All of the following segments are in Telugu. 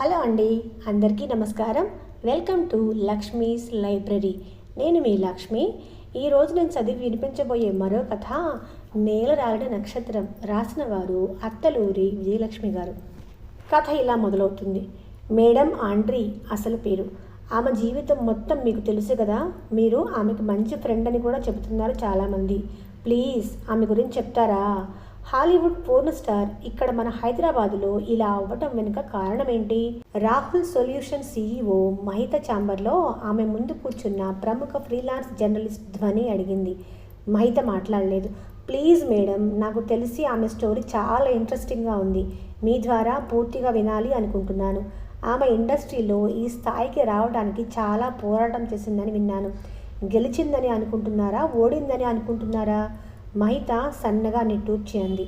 హలో అండి అందరికీ నమస్కారం. Welcome to Lakshmi's library. నేను మీ లక్ష్మి. ఈరోజు నేను చదివి వినిపించబోయే మరో కథ నేల నక్షత్రం రాసిన వారు అత్తలూరి విజయలక్ష్మి గారు. కథ ఇలా మొదలవుతుంది. మేడం ఆండ్రీ అసలు పేరు. ఆమె జీవితం మొత్తం మీకు తెలుసు కదా? మీరు ఆమెకు మంచి ఫ్రెండ్ అని కూడా చెబుతున్నారు చాలామంది. ప్లీజ్ ఆమె గురించి చెప్తారా? హాలీవుడ్ పూర్ణ స్టార్ ఇక్కడ మన హైదరాబాదులో ఇలా అవ్వటం వెనుక కారణం ఏంటి రాహుల్ సొల్యూషన్ సీఈఓ మహిత ఛాంబర్లో ఆమె ముందు కూర్చున్న ప్రముఖ ఫ్రీలాన్స్ జర్నలిస్ట్ ధ్వని అడిగింది. మహిత మాట్లాడలేదు. ప్లీజ్ మేడం నాకు తెలిసి ఆమె స్టోరీ చాలా ఇంట్రెస్టింగ్గా ఉంది. మీ ద్వారా పూర్తిగా వినాలి అనుకుంటున్నాను. ఆమె ఇండస్ట్రీలో ఈ స్థాయికి రావడానికి చాలా పోరాటం చేసిందని విన్నాను. గెలిచిందని అనుకుంటున్నారా? ఓడిందని అనుకుంటున్నారా? మహిత సన్నగా నిట్టూర్చి అంది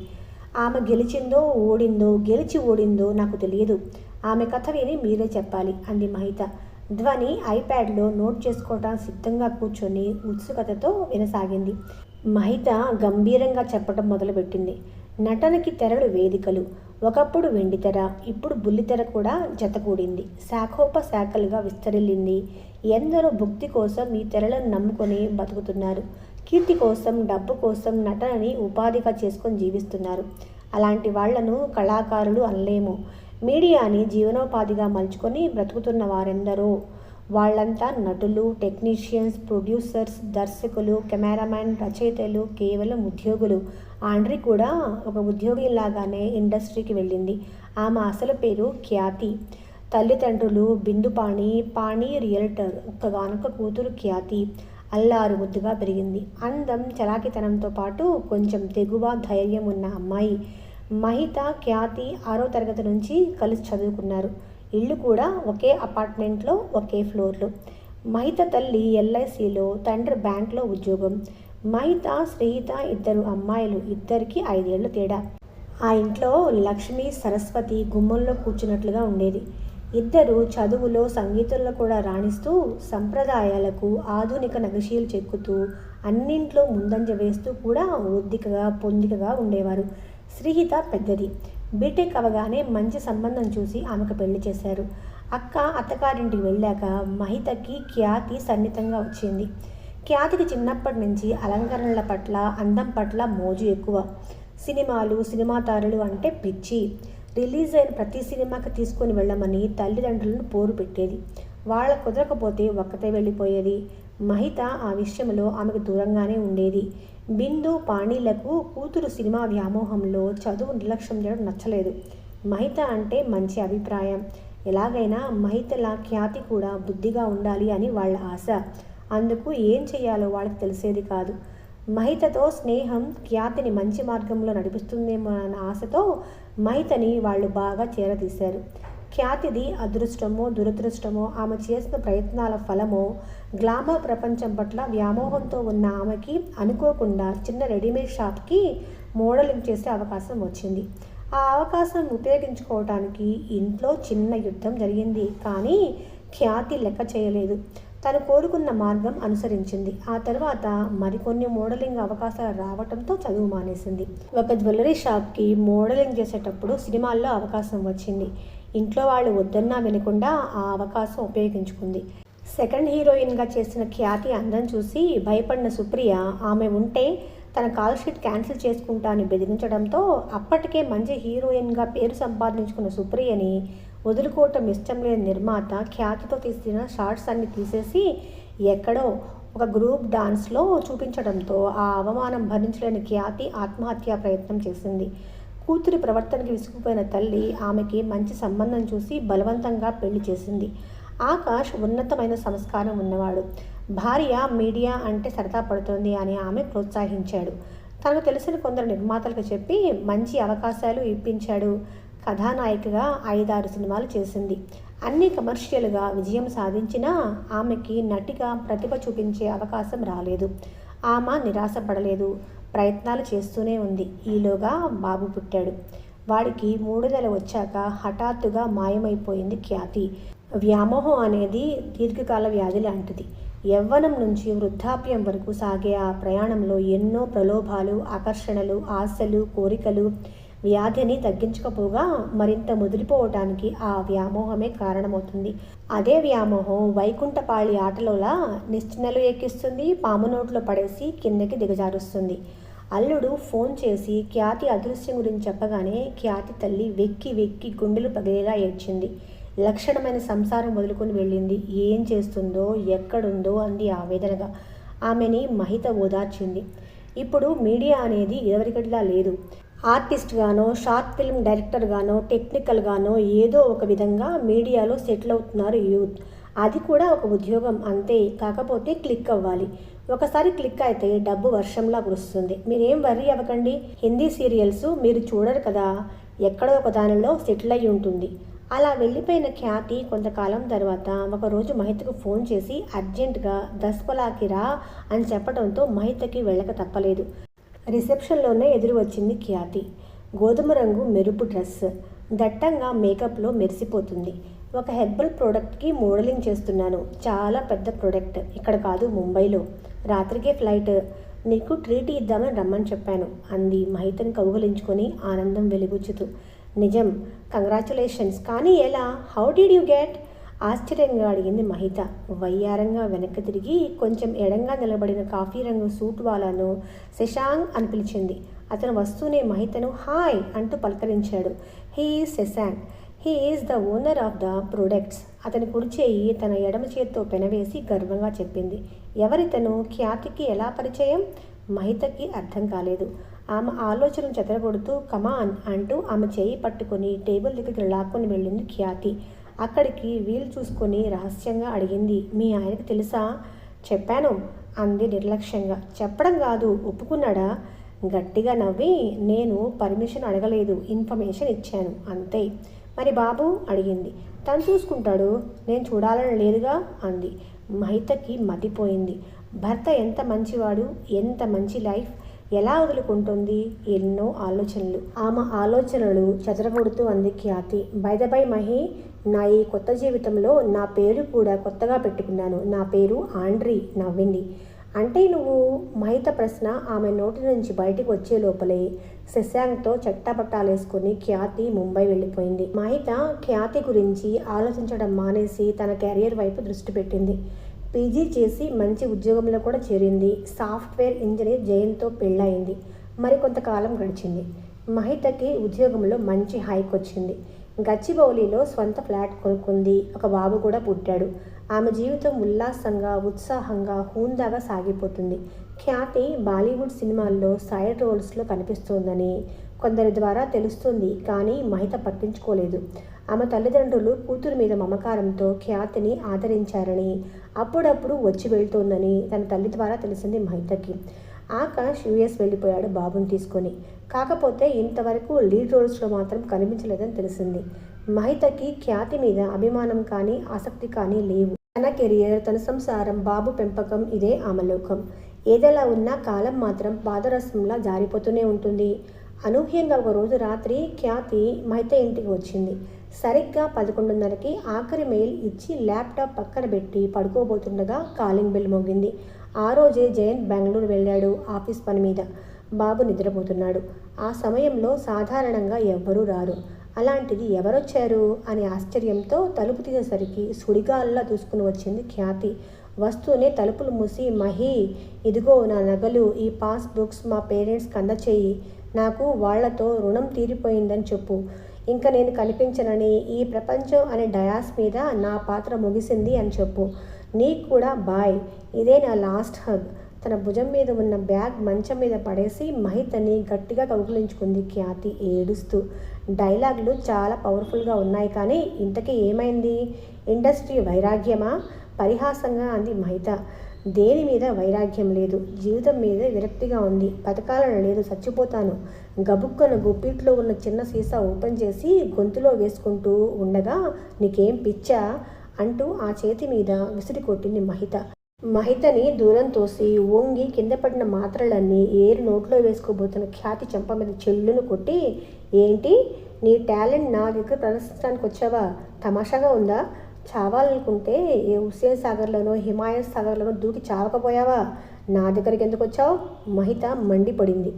ఆమె గెలిచిందో ఓడిందో గెలిచి ఓడిందో నాకు తెలియదు. ఆమె కథ విని మీరే చెప్పాలి అంది మహిత. ధ్వని ఐప్యాడ్లో నోట్ చేసుకోవడానికి సిద్ధంగా కూర్చొని ఉత్సుకతతో వినసాగింది. మహిత గంభీరంగా చెప్పడం మొదలుపెట్టింది. నటనకి తెరలు వేదికలు. ఒకప్పుడు వెండితెర ఇప్పుడు బుల్లితెర కూడా జతకూడింది శాఖోపశాఖలుగా విస్తరిల్లింది. ఎందరో భుక్తి కోసం ఈ తెరలను నమ్ముకొని బతుకుతున్నారు. కీర్తి కోసం డబ్బు కోసం నటనని ఉపాధిగా చేసుకొని జీవిస్తున్నారు. అలాంటి వాళ్ళను కళాకారులు అనలేము. మీడియాని జీవనోపాధిగా మలుచుకొని బ్రతుకుతున్న వారెందరో. వాళ్ళంతా నటులు టెక్నీషియన్స్ ప్రొడ్యూసర్స్ దర్శకులు కెమెరామ్యాన్ రచయితలు కేవలం ఉద్యోగులు. ఆండ్రీ కూడా ఒక ఉద్యోగిలాగానే ఇండస్ట్రీకి వెళ్ళింది. ఆమె అసలు పేరు ఖ్యాతి. తల్లిదండ్రులు బిందుపాణి పాణి రియల్టర్ ఒక్కగానొక్క కూతురు ఖ్యాతి. అల్లారు ముద్దుగా పెరిగింది. అందం చలాకితనంతో పాటు కొంచెం తెగువ ధైర్యం ఉన్న అమ్మాయి మహిత ఖ్యాతి ఆరో తరగతి నుంచి కలిసి చదువుకున్నారు. ఇల్లు కూడా ఒకే అపార్ట్మెంట్లో ఒకే ఫ్లోర్లో. మహిత తల్లి ఎల్ఐసిలో తండ్రి బ్యాంక్లో ఉద్యోగం. మహిత శ్రీహిత ఇద్దరు అమ్మాయిలు ఇద్దరికి ఐదేళ్ళ తేడా. ఆ ఇంట్లో లక్ష్మి సరస్వతి గుమ్మంలో కూర్చున్నట్లుగా ఉండేది. ఇద్దరు చదువులో సంగీతంలో కూడా రాణిస్తూ సంప్రదాయాలకు ఆధునిక నగశీలు చెక్కుతూ అన్నింట్లో ముందంజ వేస్తూ కూడా ఒద్దికగా పొందికగా ఉండేవారు. శ్రీహిత పెద్దది. బీటెక్ అవగానే మంచి సంబంధం చూసి ఆమెకు పెళ్ళి చేశారు. అక్క అత్తగారింటికి వెళ్ళాక మహితకి ఖ్యాతి సన్నిహితంగా వచ్చింది. ఖ్యాతికి చిన్నప్పటి నుంచి అలంకరణల పట్ల అందం పట్ల మోజు ఎక్కువ. సినిమాలు సినిమా తారలు అంటే పిచ్చి. రిలీజ్ అయిన ప్రతి సినిమాకి తీసుకొని వెళ్ళమని తల్లిదండ్రులను పోరు పెట్టేది. వాళ్ళ కుదరకపోతే ఒక్కతే వెళ్ళిపోయేది. మహిత ఆ విషయంలో ఆమెకు దూరంగానే ఉండేది. బిందు పాణీలకు కూతురు సినిమా వ్యామోహంలో చదువు నిర్లక్ష్యం చేయడం నచ్చలేదు. మహిత అంటే మంచి అభిప్రాయం. ఎలాగైనా మహితల ఖ్యాతి కూడా బుద్ధిగా ఉండాలి అని వాళ్ళ ఆశ. అందుకు ఏం చేయాలో వాళ్ళకి తెలిసేది కాదు. మహితతో స్నేహం ఖ్యాతిని మంచి మార్గంలో నడిపిస్తుందేమో అన్న ఆశతో మైతని వాళ్ళు బాగా చేరదీశారు. ఖ్యాతిది అదృష్టమో దురదృష్టమో ఆమె చేసిన ప్రయత్నాల ఫలమో గ్లామర్ ప్రపంచం పట్ల వ్యామోహంతో ఉన్న ఆమెకి అనుకోకుండా చిన్న రెడీమేడ్ షాప్కి మోడలింగ్ చేసే అవకాశం వచ్చింది. ఆ అవకాశం ఉపయోగించుకోవటానికి ఇంట్లో చిన్న యుద్ధం జరిగింది కానీ ఖ్యాతి లెక్క చేయలేదు. తను కోరుకున్న మార్గం అనుసరించింది. ఆ తర్వాత మరికొన్ని మోడలింగ్ అవకాశాలు రావడంతో చదువు మానేసింది. ఒక జ్యువెలరీ షాప్కి మోడలింగ్ చేసేటప్పుడు సినిమాల్లో అవకాశం వచ్చింది. ఇంట్లో వాళ్ళు వద్దన్నా వినకుండా ఆ అవకాశం ఉపయోగించుకుంది. సెకండ్ హీరోయిన్గా చేసిన ఖ్యాతి అందం చూసి భయపడిన సుప్రియ ఆమె ఉంటే తన కాల్ షీట్ క్యాన్సిల్ చేసుకుంటా అని బెదిరించడంతో అప్పటికే మంచి హీరోయిన్గా పేరు సంపాదించుకున్న సుప్రియని వదులుకోవటం ఇష్టం లేని నిర్మాత ఖ్యాతితో తీసిన షార్ట్స్ అన్ని తీసేసి ఎక్కడో ఒక గ్రూప్ డాన్స్లో చూపించడంతో ఆ అవమానం భరించలేని ఖ్యాతి ఆత్మహత్యా ప్రయత్నం చేసింది. కూతురి ప్రవర్తనకి విసుగుపోయిన తల్లి ఆమెకి మంచి సంబంధం చూసి బలవంతంగా పెళ్ళి చేసింది. ఆకాష్ ఉన్నతమైన సంస్కారం ఉన్నవాడు. భార్య మీడియా అంటే సరదా పడుతుంది అని ఆమె ప్రోత్సహించాడు. తనకు తెలిసిన కొందరు నిర్మాతలకు చెప్పి మంచి అవకాశాలు ఇప్పించాడు. కథానాయికగా ఐదారు సినిమాలు చేసింది. అన్ని కమర్షియల్గా విజయం సాధించినా ఆమెకి నటిగా ప్రతిభ చూపించే అవకాశం రాలేదు. ఆమె నిరాశపడలేదు. ప్రయత్నాలు చేస్తూనే ఉంది. ఈలోగా బాబు పుట్టాడు. వాడికి మూడు నెలలు వచ్చాక హఠాత్తుగా మాయమైపోయింది ఖ్యాతి. వ్యామోహం అనేది దీర్ఘకాల వ్యాధి లాంటిది. యవ్వనం నుంచి వృద్ధాప్యం వరకు సాగే ఆ ప్రయాణంలో ఎన్నో ప్రలోభాలు ఆకర్షణలు ఆశలు కోరికలు వ్యాధిని తగ్గించకపోగా మరింత ముదిరిపోవటానికి ఆ వ్యామోహమే కారణమవుతుంది. అదే వ్యామోహం వైకుంఠపాళి ఆటలోలా నిశ్చినలు ఎక్కిస్తుంది పాము నోట్లో పడేసి కిందకి దిగజారుస్తుంది. అల్లుడు ఫోన్ చేసి ఖ్యాతి అదృశ్యం గురించి చెప్పగానే ఖ్యాతి తల్లి వెక్కి వెక్కి గుండెలు పగిలేలా ఏడ్చింది. లక్షణమైన సంసారం వదులుకొని వెళ్ళింది. ఏం చేస్తుందో ఎక్కడుందో అంది ఆవేదనగా. ఆమెని మహిత ఓదార్చింది. ఇప్పుడు మీడియా అనేది ఇదివరకటిలా లేదు. ఆర్టిస్ట్గానో షార్ట్ ఫిల్మ్ డైరెక్టర్గానో టెక్నికల్గానో ఏదో ఒక విధంగా మీడియాలో సెటిల్ అవుతున్నారు యూత్. అది కూడా ఒక ఉద్యోగం అంతే. కాకపోతే క్లిక్ అవ్వాలి. ఒకసారి క్లిక్ అయితే డబ్బు వర్షంలా కురుస్తుంది. మీరేం వర్రీ అవ్వకండి. హిందీ సీరియల్స్ మీరు చూడరు కదా. ఎక్కడో ఒక దానిలో సెటిల్ అయి ఉంటుంది. అలా వెళ్ళిపోయిన ఖ్యాతి కొంతకాలం తర్వాత ఒకరోజు మహితకు ఫోన్ చేసి అర్జెంటుగా దస్పలాకి రా అని చెప్పడంతో మహితకి వెళ్ళక తప్పలేదు. రిసెప్షన్లోనే ఎదురు వచ్చింది ఖ్యాతి. గోధుమ రంగు మెరుపు డ్రెస్. దట్టంగా మేకప్లో మెరిసిపోతుంది. ఒక హెర్బల్ ప్రోడక్ట్కి మోడలింగ్ చేస్తున్నాను. చాలా పెద్ద ప్రోడక్ట్. ఇక్కడ కాదు ముంబైలో. రాత్రికే ఫ్లైట్. నీకు ట్రీట్ ఇద్దామని రమ్మని చెప్పాను. అంది. మహితను కౌగలించుకొని ఆనందం వెలిగుచ్చుతూ నిజం. కంగ్రాచులేషన్స్. కానీ ఎలా? హౌ డిడ్ యూ గెట్ ఆశ్చర్యంగా అడిగింది మహిత. వయ్యారంగా వెనక్కి తిరిగి కొంచెం ఎడంగా నిలబడిన కాఫీ రంగు సూట్ వాలాను శశాంక్ అని పిలిచింది. అతను వస్తూనే మహితను హాయ్ అంటూ పలకరించాడు. He Shashank. He is the owner of the products. అతని కుడిచేయి తన ఎడమ చేత్తో పెనవేసి గర్వంగా చెప్పింది. ఎవరితను? ఖ్యాతికి ఎలా పరిచయం? మహితకి అర్థం కాలేదు. ఆమె ఆలోచన చెదరగొడుతూ కమాన్ అంటూ ఆమె చేయి పట్టుకొని టేబుల్ దగ్గరికి లాక్కొని వెళ్ళింది ఖ్యాతి. అక్కడికి వీలు చూసుకొని రహస్యంగా అడిగింది. మీ ఆయనకు తెలుసా? చెప్పాను. అంది నిర్లక్ష్యంగా. చెప్పడం కాదు. ఒప్పుకున్నాడా? గట్టిగా నవ్వి నేను పర్మిషన్ అడగలేదు. ఇన్ఫర్మేషన్ ఇచ్చాను. అంతే. మరి బాబు? అడిగింది. తను చూసుకుంటాడు. నేను చూడాలని లేదుగా? అంది. మహితకి మతిపోయింది. భర్త ఎంత మంచివాడు? ఎంత మంచి లైఫ్? ఎలా వదులుకుంటుంది? ఎన్నో ఆలోచనలు. ఆమె ఆలోచనలు చెదరగొడుతూ అంది ఖ్యాతి. బై మహి. నా ఈ కొత్త జీవితంలో నా పేరు కూడా కొత్తగా పెట్టుకున్నాను. నా పేరు ఆండ్రీ. నవ్వింది. అంటే నువ్వు మహిత ప్రశ్న ఆమె నోటి నుంచి బయటికి వచ్చే లోపలే శశాంక్తో చట్టపట్టాలేసుకుని ఖ్యాతి ముంబై వెళ్ళిపోయింది. మహిత ఖ్యాతి గురించి ఆలోచించడం మానేసి తన కెరియర్ వైపు దృష్టి పెట్టింది. పీజీ చేసి మంచి ఉద్యోగంలో కూడా చేరింది. సాఫ్ట్వేర్ ఇంజనీర్ జయంతో పెళ్ళయింది. మరికొంతకాలం గడిచింది. మహితకి ఉద్యోగంలో మంచి హైక్ వచ్చింది. గచ్చిబౌలిలో స్వంత ఫ్లాట్ కొనుక్కుంది. ఒక బాబు కూడా పుట్టాడు. ఆమె జీవితం ఉల్లాసంగా ఉత్సాహంగా హూందాగా సాగిపోతుంది. ఖ్యాతి బాలీవుడ్ సినిమాల్లో సైడ్ రోల్స్లో కనిపిస్తోందని కొందరి ద్వారా తెలుస్తుంది కానీ మహిత పట్టించుకోలేదు. ఆమె తల్లిదండ్రులు కూతురు మీద మమకారంతో ఖ్యాతిని ఆదరించారని అప్పుడప్పుడు వచ్చి వెళ్తోందని తన తల్లి ద్వారా తెలిసింది మహితకి. ఆకాష్ యుఎస్ వెళ్ళిపోయాడు బాబుని తీసుకొని. కాకపోతే ఇంతవరకు లీడ్ రోల్స్లో మాత్రం కనిపించలేదని తెలిసింది. మహితకి ఖ్యాతి మీద అభిమానం కానీ ఆసక్తి కానీ లేవు. తన కెరియర్ తన సంసారం బాబు పెంపకం ఇదే ఆమె లోకం ఏదైనా ఉన్నా కాలం మాత్రం పాదరసంలా జారిపోతూనే ఉంటుంది. అనూహ్యంగా ఒక రోజు రాత్రి ఖ్యాతి మహిత ఇంటికి వచ్చింది. సరిగ్గా పదకొండున్నరకి ఆఖరి మెయిల్ ఇచ్చి ల్యాప్టాప్ పక్కన పెట్టి పడుకోబోతుండగా కాలింగ్ బెల్ మోగింది. ఆ రోజే జయంత్ బెంగళూరు వెళ్ళాడు ఆఫీస్ పని మీద. బాబు నిద్రపోతున్నాడు. ఆ సమయంలో సాధారణంగా ఎవ్వరూ రారు. అలాంటిది ఎవరొచ్చారు? అని ఆశ్చర్యంతో తలుపు తీసేసరికి సుడిగాల్లా దూసుకుని వచ్చింది ఖ్యాతి. వస్తూనే తలుపులు మూసి మహి ఇదిగో నా నగలు ఈ పాస్ బుక్స్ మా పేరెంట్స్కి అందచేయి. నాకు వాళ్ళతో రుణం తీరిపోయిందని చెప్పు. ఇంకా నేను కనిపించనని ఈ ప్రపంచం అనే డయాస్ మీద నా పాత్ర ముగిసింది అని చెప్పు. నీకు కూడా బాయ్. ఇదే నా లాస్ట్ హగ్. తన భుజం మీద ఉన్న బ్యాగ్ మంచం మీద పడేసి మహితని గట్టిగా కౌగులించుకుంది ఖ్యాతి. ఏడుస్తూ. డైలాగులు చాలా పవర్ఫుల్గా ఉన్నాయి కానీ ఇంతకీ ఏమైంది? ఇండస్ట్రీ వైరాగ్యమా? పరిహాసంగా అంది మహిత. దేని మీద వైరాగ్యం లేదు. జీవితం మీద విరక్తిగా ఉంది. బతకాలని లేదు చచ్చిపోతాను. గబుక్కన గుప్పిట్లో ఉన్న చిన్న సీసా ఓపెన్ చేసి గొంతులో వేసుకుంటూ ఉండగా నీకేం పిచ్చా? అంటూ ఆ చేతి మీద విసిరి కొట్టింది మహిత. మహితని దూరం తోసి ఓంగి కింద పడిన మాత్రలన్నీ ఏరు నోట్లో వేసుకోబోతున్న ఖ్యాతి చెంప మీద చెల్లును కొట్టి ఏంటి? నీ టాలెంట్ నా దగ్గర ప్రదర్శించడానికి వచ్చావా తమాషాగా ఉందా? చావాలనుకుంటే ఏ హుస్సేన్ సాగర్లోనో హిమాయత్ సాగర్లోనో దూకి చావకపోయావా? నా దగ్గరికి ఎందుకు వచ్చావు? మహిత మండిపడింది.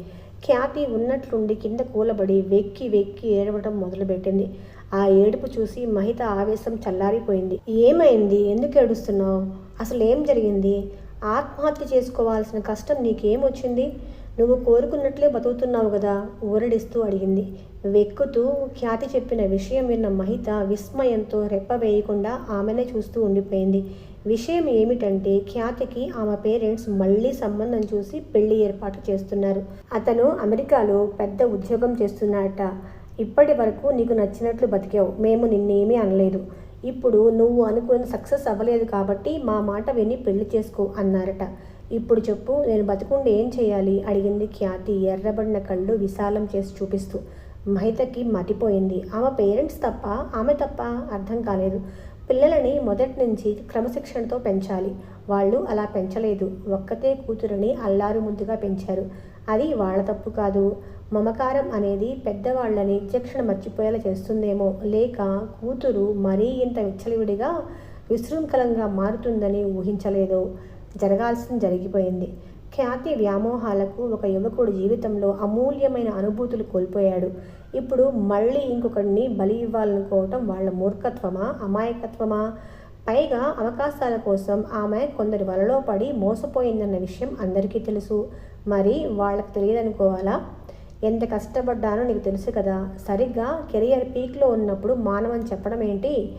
ఖ్యాతి ఉన్నట్లుండి కింద కూలబడి వెక్కి వెక్కి ఏడవటం మొదలుపెట్టింది. ఆ ఏడుపు చూసి మహిత ఆవేశం చల్లారిపోయింది. ఏమైంది? ఎందుకు ఏడుస్తున్నావు? అసలు ఏం జరిగింది? ఆత్మహత్య చేసుకోవాల్సిన కష్టం నీకేమొచ్చింది? నువ్వు కోరుకున్నట్లే బతుకుతున్నావు కదా ఊరడిస్తూ అడిగింది. వెక్కుతూ ఖ్యాతి చెప్పిన విషయం విన్న మహిత విస్మయంతో రెప్పవేయకుండా ఆమెనే చూస్తూ ఉండిపోయింది. విషయం ఏమిటంటే ఖ్యాతికి ఆమె పేరెంట్స్ మళ్ళీ సంబంధం చూసి పెళ్ళి ఏర్పాటు చేస్తున్నారు. అతను అమెరికాలో పెద్ద ఉద్యోగం చేస్తున్నాడట. ఇప్పటి వరకు నీకు నచ్చినట్లు బతికావు. మేము నిన్నేమీ అనలేదు. ఇప్పుడు నువ్వు అనుకున్న సక్సెస్ అవ్వలేదు కాబట్టి మా మాట విని పెళ్ళి చేసుకో అన్నారట. ఇప్పుడు చెప్పు నేను బతుకుండి ఏం చేయాలి? అడిగింది ఖ్యాతి ఎర్రబడిన కళ్ళు విశాలం చేసి చూపిస్తూ. మహితకి మతిపోయింది. ఆమె పేరెంట్స్ తప్ప ఆమె తప్ప అర్థం కాలేదు. పిల్లలని మొదటి నుంచి క్రమశిక్షణతో పెంచాలి. వాళ్ళు అలా పెంచలేదు. ఒక్కతే కూతురుని అల్లారు ముద్దుగా పెంచారు. అది వాళ్ళ తప్పు కాదు. మమకారం అనేది పెద్దవాళ్ళని విచక్షణ మర్చిపోయేలా చేస్తుందేమో. లేక కూతురు మరీ ఇంత విచ్చలవిడిగా విశృంఖలంగా మారుతుందని ఊహించలేదో. జరగాల్సింది జరిగిపోయింది. ఖ్యాతి వ్యామోహాలకు ఒక యువకుడు జీవితంలో అమూల్యమైన అనుభూతులు కోల్పోయాడు. ఇప్పుడు మళ్ళీ ఇంకొకరిని బలి ఇవ్వాలనుకోవటం వాళ్ళ మూర్ఖత్వమా? అమాయకత్వమా? పైగా అవకాశాల కోసం ఆమె కొందరి వలలో పడి మోసపోయిందన్న విషయం అందరికీ తెలుసు. మరి వాళ్ళకి తెలియదనుకోవాలా? ఎంత కష్టపడ్డానో నీకు తెలుసు కదా. సరిగ్గా కెరియర్ పీక్లో ఉన్నప్పుడు మానవని చెప్పడం ఏంటి?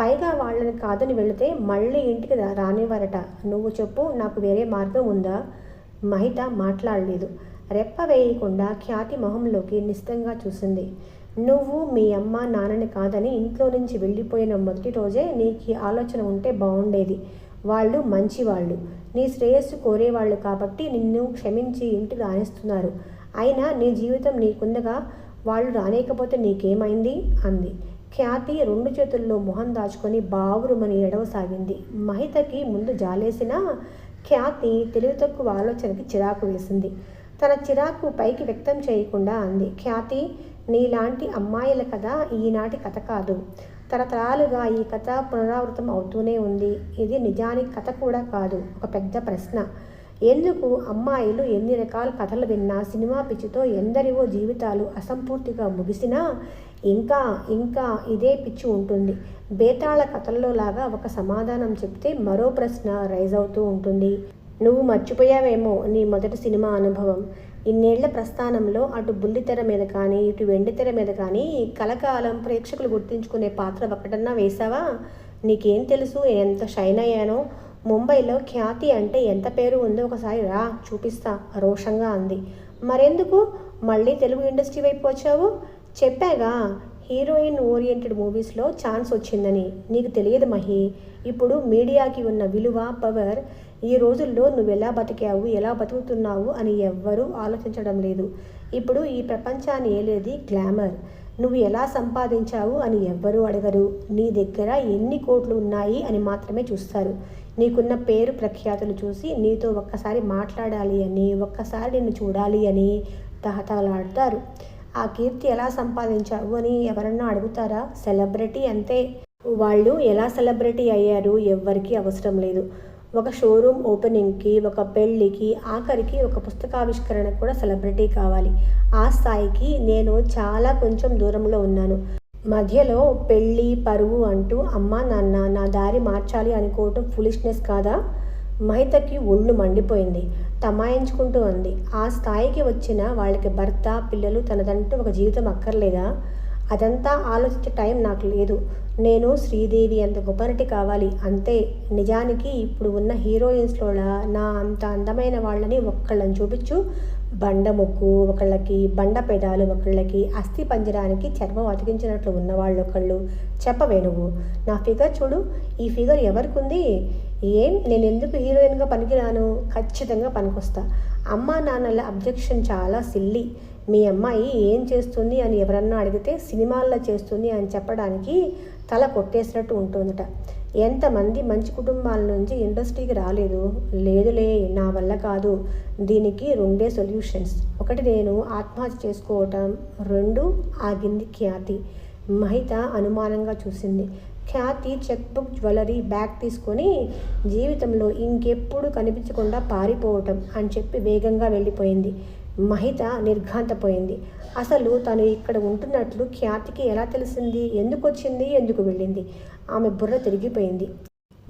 పైగా వాళ్ళని కాదని వెళితే మళ్ళీ ఇంటికి రానివ్వరట. నువ్వు చెప్పు నాకు వేరే మార్గం ఉందా? మహిత మాట్లాడలేదు. రెప్ప వేయకుండా ఖ్యాతి మొహంలోకి నిశ్చితంగా చూసింది. నువ్వు మీ అమ్మ నాన్నని కాదని ఇంట్లో నుంచి వెళ్ళిపోయిన మొదటి రోజే నీకు ఆలోచన ఉంటే బాగుండేది వాళ్ళు మంచివాళ్ళు. నీ శ్రేయస్సు కోరేవాళ్ళు కాబట్టి నిన్ను క్షమించి ఇంటికి రాణిస్తున్నారు. అయినా నీ జీవితం నీకుందగా వాళ్ళు రానేకపోతే నీకేమైంది? అంది. ఖ్యాతి రెండు చేతుల్లో మొహం దాచుకొని బావురుమని ఎడవసాగింది. మహితకి ముందు జాలేసిన ఖ్యాతి తెలివి తక్కువ ఆలోచనకి చిరాకు వేసింది. తన చిరాకు పైకి వ్యక్తం చేయకుండా అంది. ఖ్యాతి నీలాంటి అమ్మాయిల కథ ఈనాటి కథ కాదు. తరతరాలుగా ఈ కథ పునరావృతం అవుతూనే ఉంది. ఇది నిజానికి కథ కూడా కాదు. ఒక పెద్ద ప్రశ్న. ఎందుకు అమ్మాయిలు ఎన్ని రకాల కథలు విన్నా సినిమా పిచ్చితో ఎందరివో జీవితాలు అసంపూర్తిగా ముగిసినా ఇంకా ఇంకా ఇదే పిచ్చి ఉంటుంది. బేతాళ కథల్లో లాగా ఒక సమాధానం చెప్తే మరో ప్రశ్న రైజ్ అవుతూ ఉంటుంది. నువ్వు మర్చిపోయావేమో నీ మొదటి సినిమా అనుభవం. ఇన్నేళ్ళ ప్రస్థానంలో అటు బుల్లితెర మీద కానీ ఇటు వెండితెర మీద కానీ కలకాలం ప్రేక్షకులు గుర్తించుకునే పాత్ర ఒకటన్నా వేశావా? నీకేం తెలుసు? ఎంత షైన్ అయ్యానో? ముంబైలో ఖ్యాతి అంటే ఎంత పేరు ఉందో ఒకసారి రా చూపిస్తా రోషంగా అంది. మరెందుకు? మళ్ళీ తెలుగు ఇండస్ట్రీ వైపు వచ్చావు? చెప్పాగా హీరోయిన్ ఓరియంటెడ్ మూవీస్లో ఛాన్స్ వచ్చిందని. నీకు తెలియదు మహి. ఇప్పుడు మీడియాకి ఉన్న విలువ పవర్ ఈ రోజుల్లో నువ్వు ఎలా బతికావు ఎలా బతుకుతున్నావు అని ఎవ్వరూ ఆలోచించడం లేదు. ఇప్పుడు ఈ ప్రపంచాన్ని ఏలేది గ్లామర్. నువ్వు ఎలా సంపాదించావు అని ఎవ్వరూ అడగరు. నీ దగ్గర ఎన్ని కోట్లు ఉన్నాయి అని మాత్రమే చూస్తారు. నీకున్న పేరు ప్రఖ్యాతులు చూసి నీతో ఒక్కసారి మాట్లాడాలి అని ఒక్కసారి నిన్ను చూడాలి అని తహతలాడతారు ఆ కీర్తి ఎలా సంపాదించావు అని ఎవరన్నా అడుగుతారా? సెలబ్రిటీ అంతే. వాళ్ళు ఎలా సెలబ్రిటీ అయ్యారు ఎవ్వరికీ అవసరం లేదు. ఒక షోరూమ్ ఓపెనింగ్కి ఒక పెళ్ళికి ఆఖరికి ఒక పుస్తకావిష్కరణ కూడా సెలబ్రిటీ కావాలి. ఆ స్థాయికి నేను చాలా కొంచెం దూరంలో ఉన్నాను. మధ్యలో పెళ్ళి పరువు అంటూ అమ్మ నాన్న నా దారి మార్చాలి అనుకోవటం ఫులిష్నెస్ కాదా? మహితకి ఒళ్ళు మండిపోయింది. తమాయించుకుంటూ అంది. ఆ స్థాయికి వచ్చిన వాళ్ళకి భర్త పిల్లలు తనదంటూ ఒక జీవితం అక్కర్లేదా? అదంతా ఆలోచించే టైం నాకు లేదు. నేను శ్రీదేవి అంత గొప్పనటి కావాలి. అంతే నిజానికి ఇప్పుడు ఉన్న హీరోయిన్స్లోలా నా అంత అందమైన వాళ్ళని ఒక్కళ్ళని చూపించు. బండ ముక్కు ఒకళ్ళకి బండ పెదాలు ఒకళ్ళకి అస్థి పంజరానికి చర్మం అతికించినట్లు ఉన్నవాళ్ళు ఒకళ్ళు చెప్పవే నువ్వు. నా ఫిగర్ చూడు. ఈ ఫిగర్ ఎవరికి ఉంది ఏం? నేను ఎందుకు హీరోయిన్గా పనికిరాను? ఖచ్చితంగా పనికొస్తా. అమ్మా నాన్నల అబ్జెక్షన్ చాలా సిల్లి. మీ అమ్మాయి ఏం చేస్తుంది అని ఎవరన్నా అడిగితే సినిమాల్లో చేస్తుంది అని చెప్పడానికి తల కొట్టేసినట్టు ఉంటుందట. ఎంతమంది మంచి కుటుంబాల నుంచి ఇండస్ట్రీకి రాలేదు. లేదులే నా వల్ల కాదు. దీనికి రెండే సొల్యూషన్స్. ఒకటి నేను ఆత్మహత్య చేసుకోవటం రెండు ఆగింది ఖ్యాతి. మహిత అనుమానంగా చూసింది. Khyati cheque book jewellery bag తీసుకొని జీవితంలో ఇంకెప్పుడు కనిపించకుండా పారిపోవటం అని చెప్పి వేగంగా వెళ్ళిపోయింది. మహిత నిర్ఘాంతపోయింది. అసలు తను ఇక్కడ ఉంటున్నట్లు ఖ్యాతికి ఎలా తెలిసింది? ఎందుకు వచ్చింది ఎందుకు వెళ్ళింది? ఆమె బుర్ర తిరిగిపోయింది.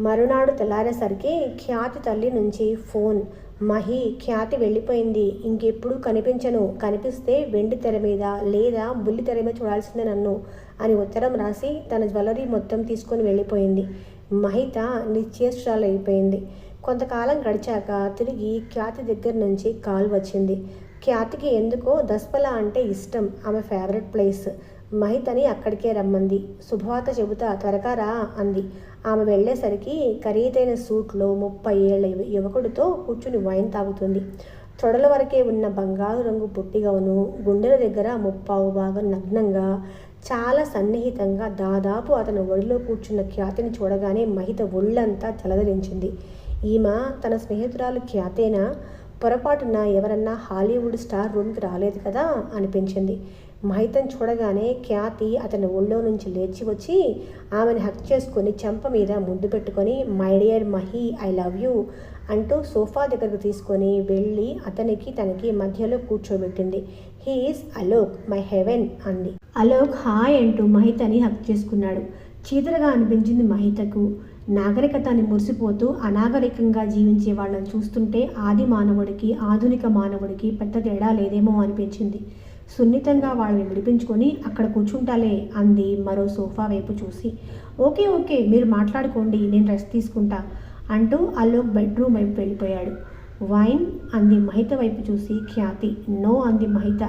మరునాడు తెల్లారేసరికి ఖ్యాతి తల్లి నుంచి ఫోన్. మహి ఖ్యాతి వెళ్ళిపోయింది. ఇంకెప్పుడు కనిపించను. కనిపిస్తే వెండి తెర మీద లేదా బుల్లి తెర మీద చూడాల్సిందే నన్ను అని ఉత్తరం రాసి తన జ్యువెలరీ మొత్తం తీసుకొని వెళ్ళిపోయింది. మహిత నిశ్చేష్టాలైపోయింది. కొంతకాలం గడిచాక తిరిగి ఖ్యాతి దగ్గర నుంచి కాల్ వచ్చింది. ఖ్యాతికి ఎందుకో దస్పల అంటే ఇష్టం. ఆమె ఫేవరెట్ ప్లేస్. మహితని అక్కడికే రమ్మంది. శుభవార్త చెబుతా త్వరగా రా అంది. ఆమె వెళ్ళేసరికి ఖరీదైన సూట్లో ముప్పై ఏళ్ళ యువకుడితో కూర్చుని వైన్ తాగుతుంది. తొడల వరకే ఉన్న బంగారు రంగు పుట్టిగవును గుండెల దగ్గర ముప్పావు భాగం నగ్నంగా చాలా సన్నిహితంగా దాదాపు అతను ఒడిలో కూర్చున్న ఖ్యాతిని చూడగానే మహిత ఒళ్ళంతా చలదరించింది ఈమె తన స్నేహితురాలు ఖ్యాతేనా? పొరపాటున ఎవరన్నా హాలీవుడ్ స్టార్ రూమ్కి రాలేదు కదా అనిపించింది. మహితను చూడగానే ఖ్యాతి అతని ఒళ్ళో నుంచి లేచి వచ్చి ఆమెను హక్ చేసుకొని చెంప మీద ముద్దు పెట్టుకొని my dear Mahi I love you అంటూ సోఫా దగ్గరకు తీసుకొని వెళ్ళి అతనికి తనకి మధ్యలో కూర్చోబెట్టింది. He is Alok my heaven అంది. అలోక్ హాయ్ అంటూ మహితని హక్ చేసుకున్నాడు. చీదరగా అనిపించింది మహితకు. నాగరికతని మురిసిపోతూ అనాగరికంగా జీవించే వాళ్ళని చూస్తుంటే ఆది మానవుడికి ఆధునిక మానవుడికి పెద్ద తేడా లేదేమో అనిపించింది. సున్నితంగా వాళ్ళని విడిపించుకొని అక్కడ కూర్చుంటాలే అంది మరో సోఫా వైపు చూసి. ఓకే ఓకే మీరు మాట్లాడుకోండి నేను రెస్ట్ తీసుకుంటా అంటూ అల్లోక్ బెడ్రూమ్ వైపు వెళ్ళిపోయాడు. వైన్ అంది మహిత వైపు చూసి ఖ్యాతి. నో అంది మహిత.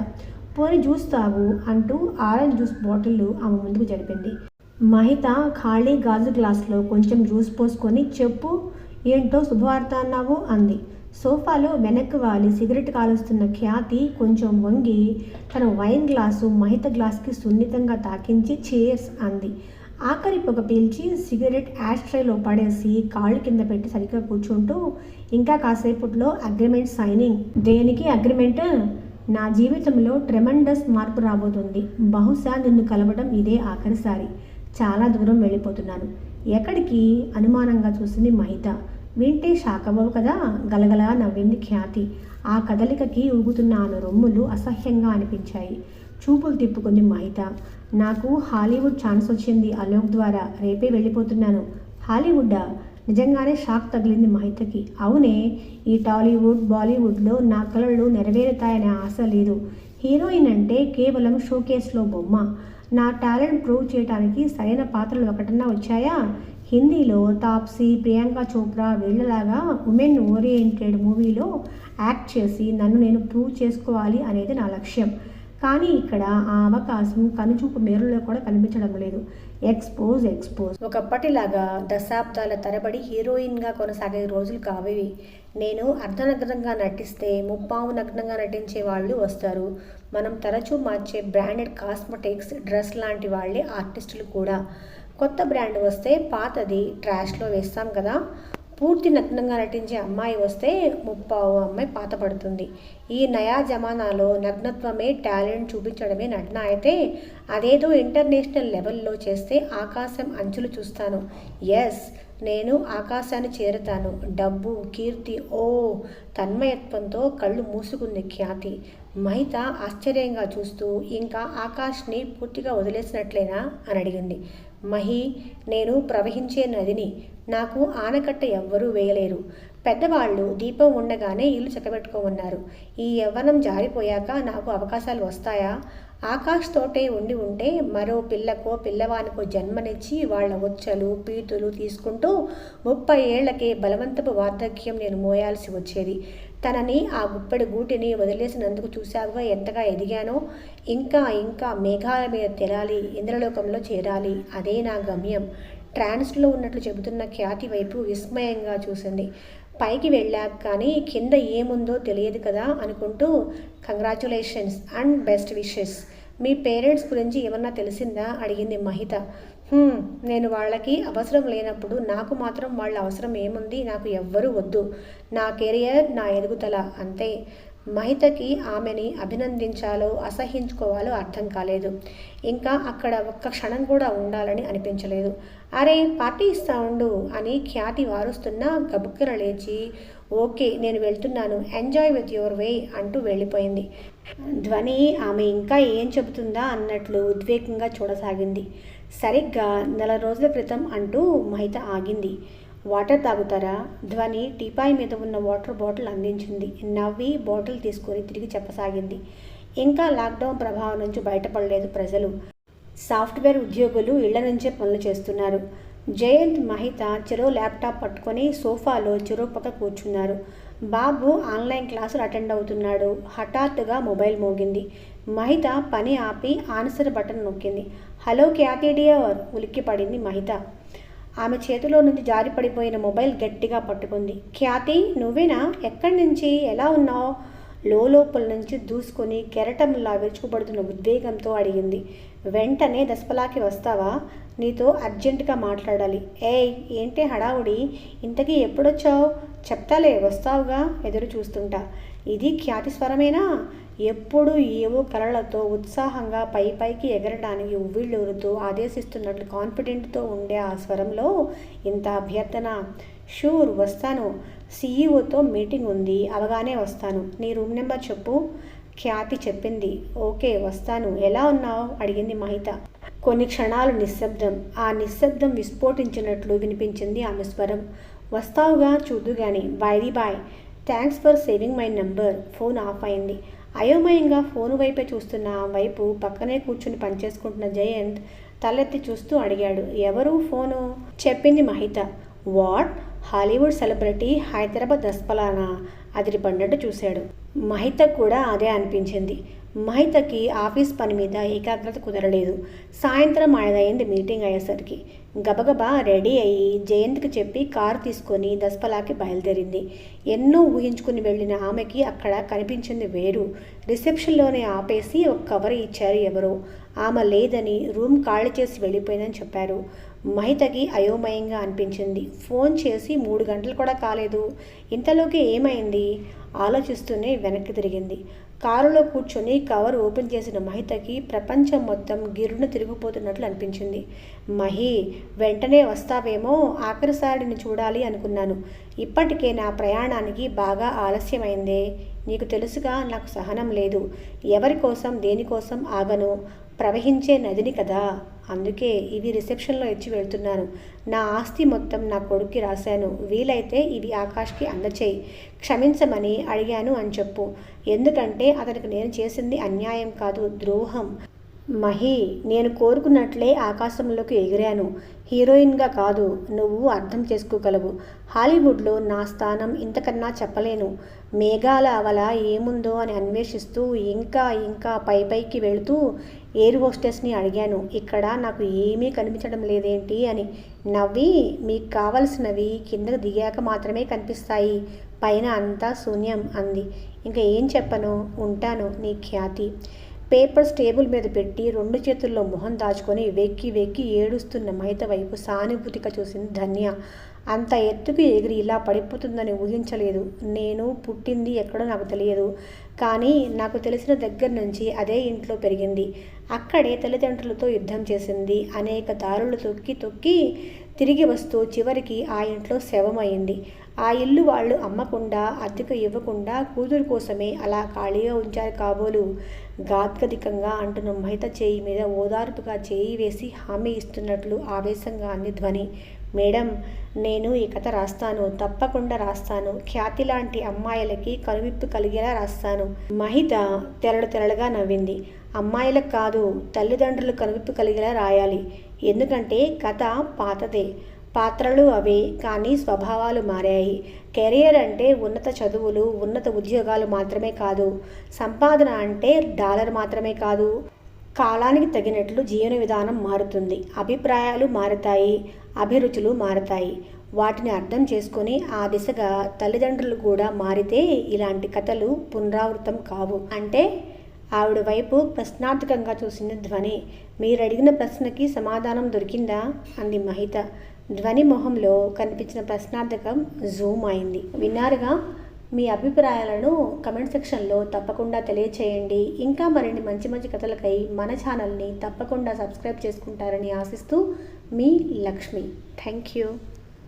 పోని జ్యూస్ తాగు అంటూ ఆరెంజ్ జ్యూస్ బాటిల్ ఆమె ముందుకు జరిపింది. మహిత ఖాళీ గాజు గ్లాసులో కొంచెం జ్యూస్ పోసుకొని చెప్పు ఏంటో శుభవార్త అన్నావు? అంది. సోఫాలో వెనక్కి వాలి సిగరెట్ కాలుస్తున్న ఖ్యాతి కొంచెం వంగి తన వైన్ గ్లాసు మహిత గ్లాస్కి సున్నితంగా తాకించి చేర్స్ అంది. ఆఖరి పొగ పీల్చి సిగరెట్ యాస్ట్రేలో పడేసి కాళ్ళు కింద పెట్టి సరిగ్గా కూర్చుంటూ ఇంకా కాసేపట్లో అగ్రిమెంట్ సైనింగ్. దేనికి అగ్రిమెంట్? నా జీవితంలో ట్రెమండస్ మార్పు రాబోతుంది. బహుశా నిన్ను కలవడం ఇదే ఆఖరిసారి. చాలా దూరం వెళ్ళిపోతున్నాను. ఎక్కడికి? అనుమానంగా చూసింది మహిత. వింటే షాక్ అవ్వవు కదా? గలగలా నవ్వింది ఖ్యాతి. ఆ కదలికకి ఊగుతున్న ఆమె రొమ్ములు అసహ్యంగా అనిపించాయి. చూపులు తిప్పుకుంది మహిత. నాకు హాలీవుడ్ ఛాన్స్ వచ్చింది అలోక్ ద్వారా. రేపే వెళ్ళిపోతున్నాను. హాలీవుడ్డా? నిజంగానే షాక్ తగిలింది మహితకి. అవునే ఈ టాలీవుడ్ బాలీవుడ్లో నా కలలు నెరవేరుతాయనే ఆశ లేదు. హీరోయిన్ అంటే కేవలం షోకేస్లో బొమ్మ. నా టాలెంట్ ప్రూవ్ చేయడానికి సరైన పాత్రలు ఒకటన్నా వచ్చాయా? హిందీలో తాప్సీ ప్రియాంక చోప్రా వీళ్ళలాగా ఉమెన్ ఓరియంటెడ్ మూవీలో యాక్ట్ చేసి నన్ను నేను ప్రూవ్ చేసుకోవాలి అనేది నా లక్ష్యం. కానీ ఇక్కడ ఆ అవకాశం కనుచూపు మేరలో కూడా కనిపించడం లేదు. Expose expose. ఒకప్పటిలాగా దశాబ్దాల తరబడి హీరోయిన్గా కొనసాగే రోజులు కావేవి. నేను అర్ధనగ్నంగా నటిస్తే ముప్పావు నగ్నంగా నటించే వాళ్ళు వస్తారు. మనం తరచూ మార్చే బ్రాండెడ్ కాస్మెటిక్స్ డ్రెస్ లాంటి వాళ్ళే ఆర్టిస్టులు కూడా. కొత్త బ్రాండ్ వస్తే పాతది ట్రాష్లో వేస్తాం కదా. పూర్తి నగ్నంగా నటించే అమ్మాయి వస్తే ముప్పావు అమ్మాయి పాత పడుతుంది. ఈ నయా జమానాలో నగ్నత్వమే టాలెంట్ చూపించడమే నటన. అయితే అదేదో ఇంటర్నేషనల్ లెవెల్లో చేస్తే ఆకాశం అంచులు చూస్తాను. ఎస్ నేను ఆకాశాన్ని చేరతాను. డబ్బు కీర్తి ఓ తన్మయత్వంతో కళ్ళు మూసుకుంది ఖ్యాతి. మహిత ఆశ్చర్యంగా చూస్తూ ఇంకా ఆకాష్ని పూర్తిగా వదిలేసినట్లేనా? అని అడిగింది. మహి నేను ప్రవహించే నదిని నాకు ఆనకట్ట ఎవ్వరూ వేయలేరు. పెద్దవాళ్ళు దీపం ఉండగానే ఇల్లు చక్కబెట్టుకోమన్నారు. ఈ యవ్వనం జారిపోయాక నాకు అవకాశాలు వస్తాయా? ఆకాష్ తోటే ఉండి ఉంటే మరో పిల్లకో పిల్లవానికో జన్మనిచ్చి వాళ్ళ ఒచ్చలు పీతులు తీసుకుంటూ ముప్పై ఏళ్ళకే బలవంతపు వార్ధక్యం నేను మోయాల్సి వచ్చేది. తనని ఆ గుప్పెడు గూటిని వదిలేసినందుకు చూశావుగా ఎంతగా ఎదిగానో. ఇంకా ఇంకా మేఘాల మీద తెరాలి ఇంద్రలోకంలో చేరాలి అదే నా గమ్యం. ట్రాన్స్లో ఉన్నట్లు చెబుతున్న ఖ్యాతి వైపు విస్మయంగా చూసింది. పైకి వెళ్ళాక కానీ కింద ఏముందో తెలియదు కదా అనుకుంటూ కంగ్రాచులేషన్స్ అండ్ బెస్ట్ విషెస్ మీ పేరెంట్స్ గురించి ఏమన్నా తెలిసిందా? అడిగింది మహిత. నేను వాళ్ళకి అవసరం లేనప్పుడు నాకు మాత్రం వాళ్ళ అవసరం ఏముంది? నాకు ఎవ్వరూ వద్దు. నా కెరియర్ నా ఎదుగుదల అంతే. మహితకి ఆమెని అభినందించాలో అసహించుకోవాలో అర్థం కాలేదు. ఇంకా అక్కడ ఒక్క క్షణం కూడా ఉండాలని అనిపించలేదు. అరే పార్టీ ఇస్తా ఉండు అని ఖ్యాతి వారుస్తున్నా గబుక్కర లేచి ఓకే నేను వెళ్తున్నాను. ఎంజాయ్ విత్ యువర్ వే అంటూ వెళ్ళిపోయింది. ధ్వని ఆమె ఇంకా ఏం చెబుతుందా అన్నట్లు ఉద్వేగంగా చూడసాగింది. సరిగ్గా నెల రోజుల క్రితం అంటూ మహిత ఆగింది. వాటర్ తాగుతారా? ధ్వని టీపాయ్ మీద ఉన్న వాటర్ బాటిల్ అందించింది. నవ్వి బాటిల్ తీసుకొని తిరిగి చెప్పసాగింది. ఇంకా లాక్డౌన్ ప్రభావం నుంచి బయటపడలేదు ప్రజలు. సాఫ్ట్వేర్ ఉద్యోగులు ఇళ్ళ నుంచే పనులు చేస్తున్నారు. జయంత్ మహిత చెరో ల్యాప్టాప్ పట్టుకొని సోఫాలో చెరో పక్క కూర్చున్నారు. బాబు ఆన్లైన్ క్లాసులు అటెండ్ అవుతున్నాడు. హఠాత్తుగా మొబైల్ మోగింది. మహిత పని ఆపి ఆన్సర్ బటన్ నొక్కింది. హలో క్యాతి డియర్ ఉలిక్కి పడింది మహిత. ఆమె చేతిలో నుంచి జారిపడిపోయిన మొబైల్ గట్టిగా పట్టుకుంది. ఖ్యాతి నువ్వేనా? ఎక్కడి నుంచి? ఎలా ఉన్నావు? లోపల నుంచి దూసుకొని కెరటంలా విరుచుకుపడుతున్న ఉద్వేగంతో అడిగింది. వెంటనే దసపలాకి వస్తావా? నీతో అర్జెంటుగా మాట్లాడాలి. ఏయ్ ఏంటి హడావుడి? ఇంతకీ ఎప్పుడొచ్చావు? చెప్తాలే వస్తావుగా? ఎదురు చూస్తుంటా ఇది ఖ్యాతి స్వరమేనా? ఎప్పుడు ఏవో కలలతో ఉత్సాహంగా పై పైకి ఎగరడానికి ఉవ్విళ్ళూరుతూ ఆదేశిస్తున్నట్లు కాన్ఫిడెంట్తో ఉండే ఆ స్వరంలో ఇంత అభ్యర్థన. షూర్ వస్తాను. సీఈఓతో మీటింగ్ ఉంది. అవగానే వస్తాను. నీ రూమ్ నెంబర్ చెప్పు. ఖ్యాతి చెప్పింది. ఓకే వస్తాను. ఎలా ఉన్నావు? అడిగింది మహిత. కొన్ని క్షణాలు నిశ్శబ్దం. ఆ నిశ్శబ్దం విస్ఫోటించినట్లు వినిపించింది ఆమె స్వరం. వస్తావుగా చూద్దుగాని by the by. Thanks for saving my number. Phone off అయింది. అయోమయంగా ఫోను వైపే చూస్తున్న వైపు పక్కనే కూర్చుని పనిచేసుకుంటున్న జయంత్ తలెత్తి చూస్తూ అడిగాడు. ఎవరు ఫోను? చెప్పింది Mahita. What? Hollywood celebrity Hyderabad దస్పలానా అదిరిపడినట్టు చూశాడు. మహిత కూడా అదే అనిపించింది. మహితకి ఆఫీస్ పని మీద ఏకాగ్రత కుదరలేదు. సాయంత్రం ఐదయింది మీటింగ్ అయ్యేసరికి. గబగబా రెడీ అయ్యి జయంత్కి చెప్పి కారు తీసుకొని దస్పలాకి బయలుదేరింది. ఎన్నో ఊహించుకుని వెళ్ళిన ఆమెకి అక్కడ కనిపించింది వేరు. రిసెప్షన్లోనే ఆపేసి ఒక కవర్ ఇచ్చారు ఎవరో. ఆమె లేదని రూమ్ ఖాళీ చేసి వెళ్ళిపోయిందని చెప్పారు. మహితకి అయోమయంగా అనిపించింది. ఫోన్ చేసి మూడు గంటలు కూడా కాలేదు. ఇంతలోకి ఏమైంది? ఆలోచిస్తూనే వెనక్కి తిరిగింది. కారులో కూర్చొని కవర్ ఓపెన్ చేసిన మహితకి ప్రపంచం మొత్తం గిరును తిరిగిపోతున్నట్లు అనిపించింది. మహి వెంటనే వస్తావేమో ఆఖరిసారిని చూడాలి అనుకున్నాను. ఇప్పటికే నా ప్రయాణానికి బాగా ఆలస్యమైందే. నీకు తెలుసుగా నాకు సహనం లేదు. ఎవరి కోసం దేనికోసం ఆగను? ప్రవహించే నదిని కదా. అందుకే ఇవి రిసెప్షన్లో ఇచ్చి వెళ్తున్నాను. నా ఆస్తి మొత్తం నా కొడుక్కి రాశాను. వీలైతే ఇవి ఆకాష్కి అందచేయి. క్షమించమని అడిగాను అని చెప్పు. ఎందుకంటే అతనికి నేను చేసింది అన్యాయం కాదు ద్రోహం. మహి నేను కోరుకున్నట్లే ఆకాశంలోకి ఎగిరాను. హీరోయిన్గా కాదు నువ్వు అర్థం చేసుకోగలవు. హాలీవుడ్లో నా స్థానం ఇంతకన్నా చెప్పలేను. మేఘాల అవల ఏముందో అని అన్వేషిస్తూ ఇంకా ఇంకా పై పైకి వెళుతూ ఎయిర్ హోస్టెస్ని అడిగాను. ఇక్కడ నాకు ఏమీ కనిపించడం లేదేంటి? అని. నవ్వి మీకు కావలసినవి కిందకు దిగాక మాత్రమే కనిపిస్తాయి. పైన అంతా శూన్యం అంది. ఇంకా ఏం చెప్పను? ఉంటాను నీ ఖ్యాతి పేపర్స్ టేబుల్ మీద పెట్టి రెండు చేతుల్లో మొహం దాచుకొని వెక్కి వెక్కి ఏడుస్తున్న మహిత వైపు సానుభూతిగా చూసింది ధన్య. అంత ఎత్తుకు ఎగిరి ఇలా పడిపోతుందని ఊహించలేదు. నేను పుట్టింది ఎక్కడో నాకు తెలియదు. కానీ నాకు తెలిసిన దగ్గర నుంచి అదే ఇంట్లో పెరిగింది. అక్కడే తల్లిదండ్రులతో యుద్ధం చేసింది. అనేక దారులు తొక్కి తొక్కి తిరిగి వస్తూ చివరికి ఆ ఇంట్లో శవమైంది ఆ ఇల్లు వాళ్ళు అమ్మకుండా అద్దెకు ఇవ్వకుండా కూతురు కోసమే అలా ఖాళీగా ఉంచారు కాబోలు. గాత్గదికంగా అంటున్న మహిత చేయి మీద ఓదార్పుగా చేయి వేసి హామీ ఇస్తున్నట్లు ఆవేశంగా అంది ధ్వని. మేడం నేను ఈ కథ రాస్తాను. తప్పకుండా రాస్తాను. ఖ్యాతి లాంటి అమ్మాయిలకి కనువిప్పు కలిగేలా రాస్తాను. మహిత తెరడు తెరడుగా నవ్వింది. అమ్మాయిలకు కాదు తల్లిదండ్రులు కనువిప్పు కలిగేలా రాయాలి. ఎందుకంటే కథ పాతదే. పాత్రలు అవే కానీ స్వభావాలు మారాయి. కెరియర్ అంటే ఉన్నత చదువులు ఉన్నత ఉద్యోగాలు మాత్రమే కాదు. సంపాదన అంటే డాలర్ మాత్రమే కాదు. కాలానికి తగినట్లు జీవన విధానం మారుతుంది. అభిప్రాయాలు మారుతాయి అభిరుచులు మారుతాయి. వాటిని అర్థం చేసుకొని ఆ దిశగా తల్లిదండ్రులు కూడా మారితే ఇలాంటి కథలు పునరావృతం కావు. అంటే ఆవిడ వైపు ప్రశ్నార్థకంగా చూసిన ధ్వని. మీరు అడిగిన ప్రశ్నకి సమాధానం దొరికిందా? అంది మహిత. ధ్వని మొహంలో కనిపించిన ప్రశ్నార్థకం జూమ్ అయింది. విన్నారుగా మీ అభిప్రాయాలను కమెంట్ సెక్షన్లో తప్పకుండా తెలియచేయండి. ఇంకా మరిన్ని మంచి మంచి కథలకై మన ఛానల్ని తప్పకుండా సబ్స్క్రైబ్ చేసుకుంటారని ఆశిస్తూ మీ లక్ష్మి. Thank you.